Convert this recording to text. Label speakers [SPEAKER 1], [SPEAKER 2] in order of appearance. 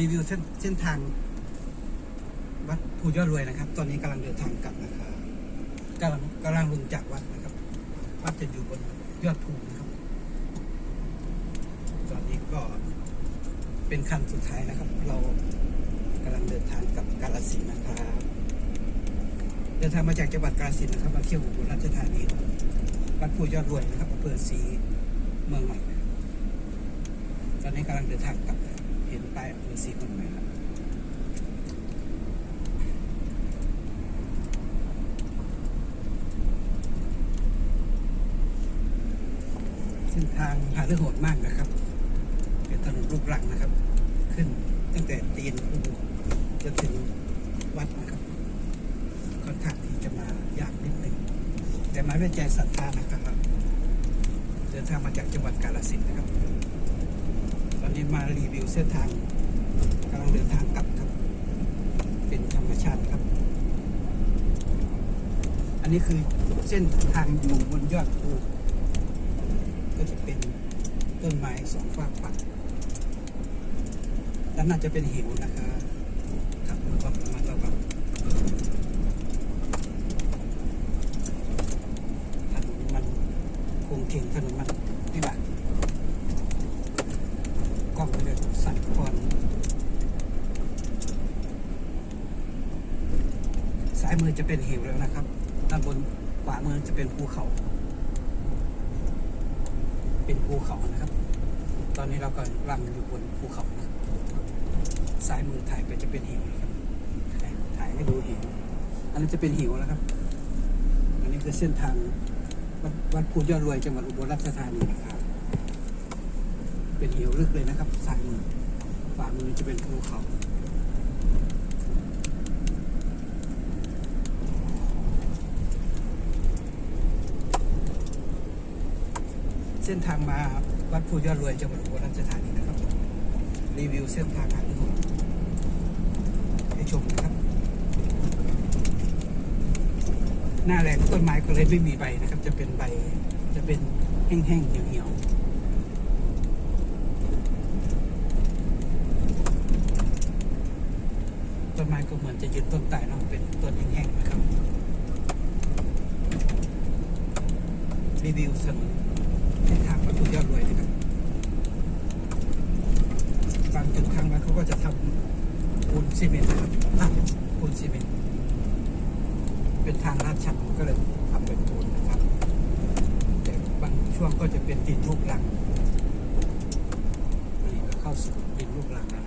[SPEAKER 1] รีวิวเส้นเส้นทางวัดภูยอดรวยนะครับ ตอนนี้กำลังเดินทางกลับนะครับกำลังกำลังลงจากวัดนะครับ วัดจะอยู่บนยอดภูนะครับ ตอนนี้ก็เป็นขั้นสุดท้ายนะครับ เรากำลังเดินทางกลับกาฬสินนะครับ เดินทางมาจากจังหวัดกาฬสินนะครับมาเที่ยวอุบลราชธานีวัดภูยอดรวยนะครับอำเภอศรีเมืองใหม่ ตอนนี้กำลังเดินทางกลับนะครับ เห็นป้ายอำเภอศรีเมืองใหม่ครับเส้นทางหาเรื่องโหดมากนะครับ เป็นถนนลูกรังนะครับ ขึ้นตั้งแต่ตีนภูจนถึงวัดนะครับค่อนข้างที่จะมายากนิดหนึ่งแต่มาด้วยใจศรัทธานะครับ เดินทางมาจากจังหวัดกาฬสินธุ์นะครับ มารีวิวเส้นทางกำลังเดินทางกลับครับ เป็นธรรมชาติครับ อันนี้คือเส้นทางอยู่บนยอดภูก็จะเป็นต้นไม้สองฝากฝั่งด้านหน้าจะเป็นเหวนะครับขับรถความระมัดระวังถนนมันคงเข่งถนนมันนี่แบบก้องไปเลยสั่นก่อนซ้ายมือจะเป็นเหวแล้วนะครับ ด้านบนขวามือจะเป็นภูเขา เป็นภูเขานะครับ ตอนนี้เราก็ลังอยู่บนภูเขานะซ้ายมือถ่ายไปจะเป็นเหวนะครับ ถ่ายให้ดูเหวอันนั้จะเป็นเหวแล้วครับ อันนี้คือเส้นทางวัดวัดภูยอดรวยจังหวัดอุบลราชธานีนะครับ เป็นเหวลึกเลยนะครับซ้ายมือขวามือจะเป็นภูเขาเส้นทางมาวัดภูยอดรวยจังหวัดอุบลราชธานีนะครับ รีวิวเส้นทางหาทุกคนให้ชมนะครับ หน้าแรงต้นไม้ก็เลยไม่มีใบนะครับ จะเป็นใบจะเป็นแห้งๆเหี่ยวๆต้นไม้ก็ เหมือนจะยืนต้นตายเนาะเป็นต้นแห้งๆนะครับ รีวิวถนนเส้นทางวัดภูยอดรวยนะครับบางจุดข้างวัดเขาก็จะทำปูนซีเมนต์นะครับปูนซีเมนต์เป็นทางลาดชันก็เลยทำเป็นปูนนะครับ แต่บางช่วงก็จะเป็นดินลูกหลังนนี้ก็เข้าสู่ดินลูกหลังนะ